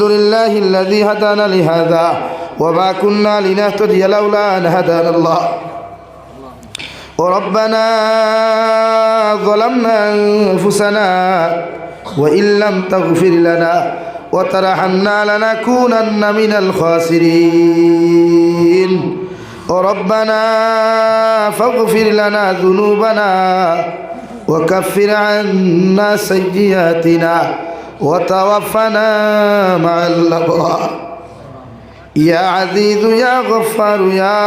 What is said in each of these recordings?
الحمد لله الذي هدانا لهذا وما كنا لنهتدي لولا أن هدانا الله وربنا ظلمنا أنفسنا وإن لم تغفر لنا وترحمنا لنكونن من الخاسرين وربنا فاغفر لنا ذنوبنا وكفر عنا سيئاتنا وتوفنا مع الأبرار يا عزيز يا غفار يا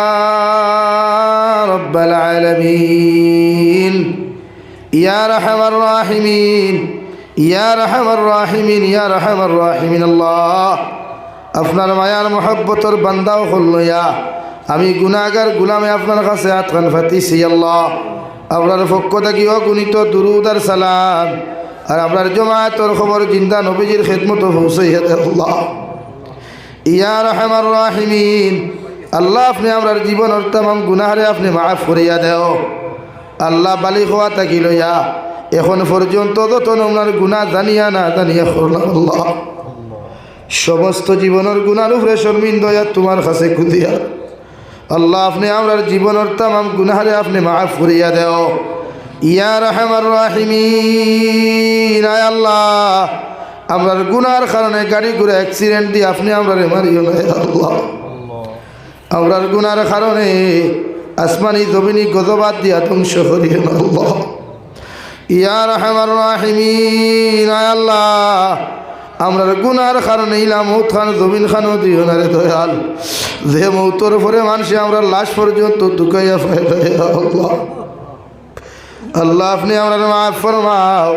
رب العالمين يا رحم الراحمين يا رحم الراحمين يا رحم الراحمين الله আপনার মায়ার মহব্বতর বান্দাও হল ইয়া আমি গুনাগার গুলামে আপনার কাছে আতখান ফাতিছি আল্লাহ আপনার পক্ষ থেকে অগুণিত দুরুদার সালাম আর আপনার জমাতর খবর জিন্দা নবীজির খেদমত পৌঁছাইয়া আল্লাহ ইয়া রহমান, আল্লাহ আপনি আমার জীবনের তাম গুনাহারে আপনি মাফ করিয়া দেও। আল্লাহ বালি হওয়া থাকি লইয়া এখন পর্যন্ত যত আপনার গুণা জানিয়া না জানিয়া করলাম আল্লাহ। সমস্ত জীবনের গুণার উপরে শর্মিন্দয়া তোমার কাছে খুদিয়া আল্লাহ আপনি আমার জীবনের তাম গুনাহারে আপনি মাফ করিয়া দেও। ইয়া রহমান রাহিমিন আল্লাহ, আমরার গুনার কারণে গাড়ি ঘুরে অ্যাক্সিডেন্ট দিয়ে আপনি আমরা মারিও না আল্লাহ। আমরার গুনার কারণে আসমানি জমিনি গজবাদ দিয়া ধ্বংস করিও না আল্লাহ। ইয়া রহমান রাহিমিন আল্লাহ, আমরার গুনার কারণে ইলাম খান জমিন খানও দিও না রে দয়াল। যে মৌতর পরে মানুষে আমরা লাশ পর্যন্ত দুকাইয়া ফাইল আল্লাহ। আল্লাহ, আপনি আমরা মাফ ফরমাও।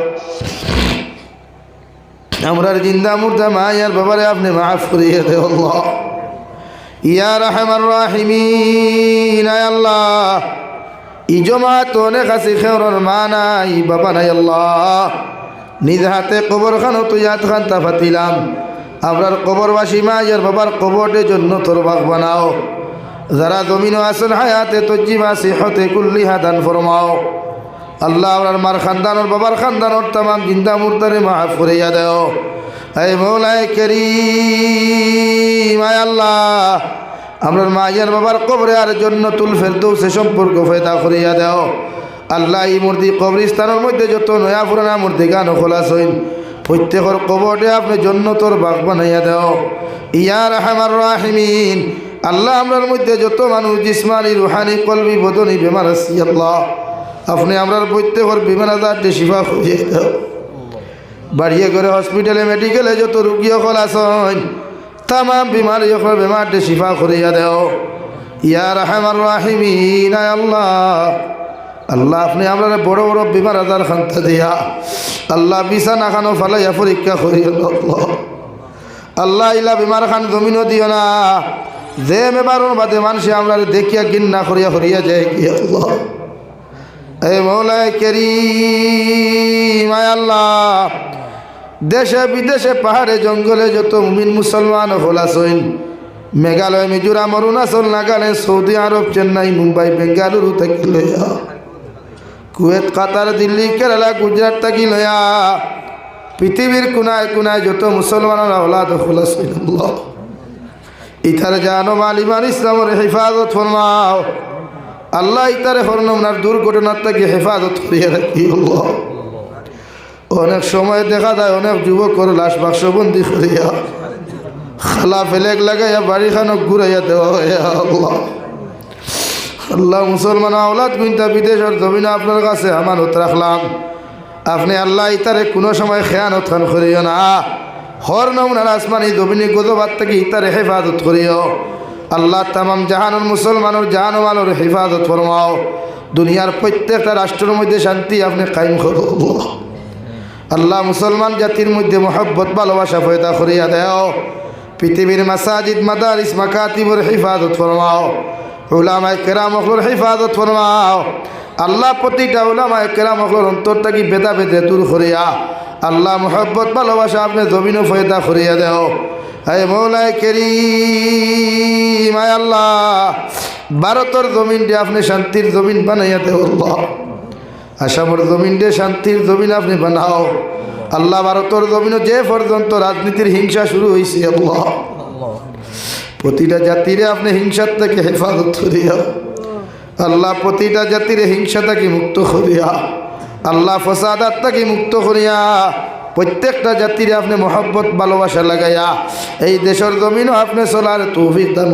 আমরার জিন্দা মুর্দা মায়ার বাবারে আপনি মাফ করিয়ে দে আল্লাহ। ইয়া রহমান রাহিমিন আল্লাহ। ই জমাত অনেক আছে খেওরর মা নাই, বাবা নাই আল্লাহ। নিজ হাতে কবর খানো তুই হাত খান তা ফাতিলাম। আমরার কবরবাসী মা ইয়ার বাবার কবরের জন্য তোর বাগ বানাও। যারা জমিনও আসেন হায়াতে তজ্জিমা, সিহতে কুল্লি হাদান ফরমাও। আল্লাহ আপনার মার খানদানোর বাবার খানদানোর তামাম জিন্দা মুর্দারে মাফ করিয়া দেও। এই মৌলাই কেরি আয় আল্লাহ। আপনার মাইয়ার বাবার কবরে আর জন্য তুল ফেরদৌ সে সম্পর্ক ফেদা করিয়া দেও। আল্লাহ এই মূর্তি কবরিস্তানের মধ্যে যত নয়া পুরানা মূর্তি গান খোলাস হইন প্রত্যেকের কবরে আপনি জন্য তোর বাঘ বানাইয়া দেও। ইয়ার হামার রাহিমিন, আল্লাহ আমরার মধ্যে যত মানুষ জিসমানি, রুহানি, কলবি, বদনি, বেমার আল্লাহ। আপনি আমরার প্রত্যেকের বিমান আজার শিফা খুঁজে বাড়িয়ে করে হসপিটালে মেডিকেলে যত রুগী সকল আসন তাম বিমারি সকল বেমার শিফা করিয়া দেও। ইয়া রাহমার রাহিমিন, আয় আল্লাহ। আল্লাহ, আপনি আমরা বড় বড় বিমার আজার খান্তা দিয়া আল্লাহ বিছানা খানো ফালাইয়া পরীক্ষা করিয়া আল্লাহ, ইলা বিমার খান জমিনও দিও না। যে বেমারর বাদে মানুষে আমরা দেখিয়া গিন্না করিয়া করিয়া যায় কি আল্লাহ। দেশে বিদেশে পাহাড়ে, জঙ্গলে যত মুমিন মুসলমান হলাসইন মেঘালয়, মিজোরাম, অরুণাচল, নাগাল্যান্ড, সৌদি আরব, চেন্নাই, মুম্বাই, বেঙ্গালুরু থেকে লইয়া কুয়েত, কাতার, দিল্লি, কেরালা, গুজরাট থেকে লইয়া পৃথিবীর কোনায় কোনায় যত মুসলমানের ওলাদ হলাসইন ইথার জানো মালিমান ইসলামের হেফাজত ফরমাও। আল্লাহ ইতারে হরনমনার দুর্ঘটনার থেকে হেফাজত করিয়া রাখি অনেক সময় দেখা যায় অনেক যুবকর লাশ বাক্সবন্দি করিয়া খালা ফেলেক লাগাইয়া বাড়ি খানক ঘুরাইয়া দেওয়া আল্লাহ। আল্লাহ, মুসলমান আওলাদ, বিনতা বিদেশের জমিনে আপনার কাছে আমানত রাখলাম। আপনি আল্লাহ ইতারে কোনো সময় খেয়ানত খান করিও না। হর নমনার আসমানি জমিনে গোদবাদ থেকে ইতারে হেফাজত করিও। আল্লাহ তামাম জাহানুর মুসলমানের জাহান মালোর হেফাজত ফরমাও। দুনিয়ার প্রত্যেকটা রাষ্ট্রের মধ্যে শান্তি আপনি কায়েম করো। আল্লাহ মুসলমান জাতির মধ্যে মহব্বত, ভালোবাসা পয়দা করিয়া দেও। পৃথিবীর মাসাজিদ, মাদারিস, মাকাতিবর হেফাজত ফরমাও। উলামায় কেরাম অখলোর হেফাজত ফরমাও। আল্লাহ প্রতিটা উলামায় কেরাম অখলোর অন্তর থাকি বেদা বেদে দূর করিয়া আল্লাহ মহব্বত, ভালোবাসা আপনি জমিনও ফয়দা করিয়া দেও। হে মৌলায় কেরিম আয় আল্লাহ। ভারতর জমিনটি আপনি শান্তির জমিন বানাইয়া দেও আল্লাহ। আসামর জমিন দিয়ে শান্তির জমিন আপনি বানাও। আল্লাহ ভারতর জমিন যে পর্যন্ত রাজনীতির হিংসা শুরু হয়েছে আল্লাহ। প্রতিটা জাতিরে আপনি হিংসার থেকে হেফাজত করিয়া, আল্লাহ প্রতিটা জাতির হিংসা থেকে মুক্ত করিয়া, আল্লাহ ফসাদাত থেকে মুক্ত করিয়া প্রত্যেকটা জাতিরে আপনি মহব্বত, ভালোবাসা লাগাইয়া এই দেশের জমিনও আপনি চলার তৌফিক দান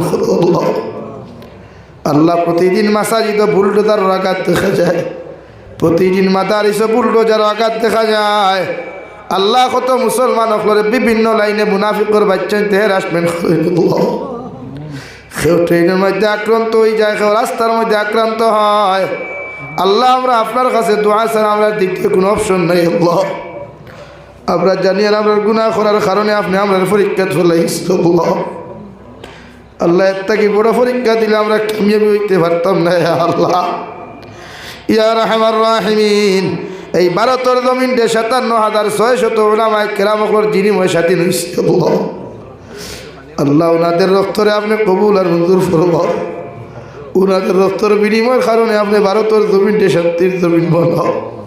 আল্লাহ। প্রতিদিন মাসাজিদ বুলডোজার আঘাত দেখা যায়। প্রতিদিন মাতার মাদারিসে বুলডোজার আঘাত দেখা যায়। আল্লাহ কত মুসলমান হকলরে বিভিন্ন লাইনে মুনাফিকর বাচ্চা করে দিল কেউ ট্রেনের মধ্যে আক্রান্ত হয়ে যায়, কেউ রাস্তার মধ্যে আক্রান্ত হয়। আল্লাহ আমরা আপনার কাছে দোয়া ছাড়া আমরা দিক কোনো অপশন নেই, আল্লাহ। আমরা জানি আর আমরা গুণা করার কারণে আপনি আমরা পরীক্ষা চলে আল্লাহ এর থেকে বড় পরীক্ষা দিলে আমরা কামিয়াবি হইতে পারতাম না আল্লাহ। ইয়া রাহমার রাহিমিন। এই ভারতের জমিনটে সাতান্ন হাজার ছয় শত ওলামায় কেরামকর যিনি ময়সাতি নইছে আল্লাহ ওনাদের রক্তরে আপনি কবুল আর মঞ্জুর ফরব ওনাদের রক্তর বিনিময়ের কারণে আপনি ভারতের জমিন জমিনটে শান্তির জমিন বানাও।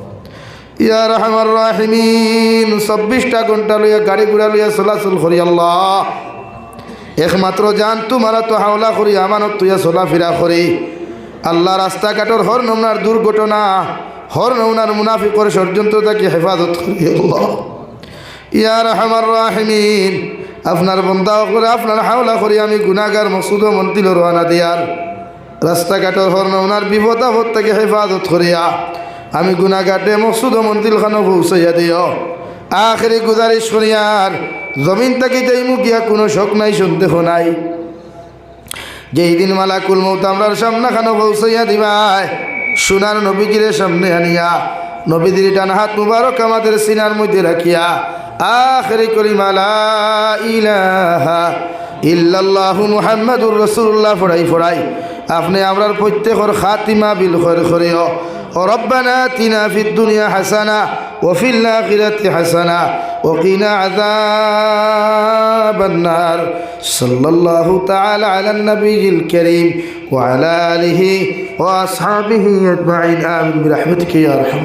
ইয়া রহমান রাহিমিন, চব্বিশটা ঘণ্টা লইয়া গাড়ি ঘোড়া লইয়া চলাচল করি আল্লাহ। একমাত্র জান তোমারা তো হাওলা করি, আমানত তুইয়া চলাফেরা করি। আল্লাহ রাস্তাঘাটর হর নমনার দুর্ঘটনা হর নমনার মুনাফিকর ষড়যন্ত্র তাকে হেফাজত করি আল্লাহ। ইয়া রহমান রাহিমিন আপনার বন্ধা করে আপনার হাওলা করি আমি গুনাগার মসুদ মন্দির রওনা দিয়ার রাস্তাঘাটর হর নমনার বিপদ আপদ থেকে হেফাজত করিয়া আমি গুনাঘাটে মসুদ মন্দির খানো পৌঁছাইয়া দিও। আখেরি গুজারিশ করিয়ার জমিন থাকি যাই মুখিয়া কোনো শোক নাই, সন্দেহ নাই। যেই দিন মালাকুল মৌত আমরার সামনা খানো পৌঁছাইয়া দিবাই, সোনার নবীজিরে সামনে আনিয়া, নবীদের ডান হাত মুবারক আমাদের সিনার মধ্যে রাখিয়া, আখেরি করি মালা ইলাহা ইল্লাল্লাহু মুহাম্মাদুর রাসূলুল্লাহ ফড়াই ফড়াই। আপনি আমরার প্রত্যেকর খাতিমা বিল খৈর করিও ربنا آتنا في الدنيا حسنة وفي الآخرة حسنة وقنا عذاب النار. صلى الله تعالى على النبي الكريم وعلى آله وأصحابه أجمعين. آمين برحمتك يا رحمة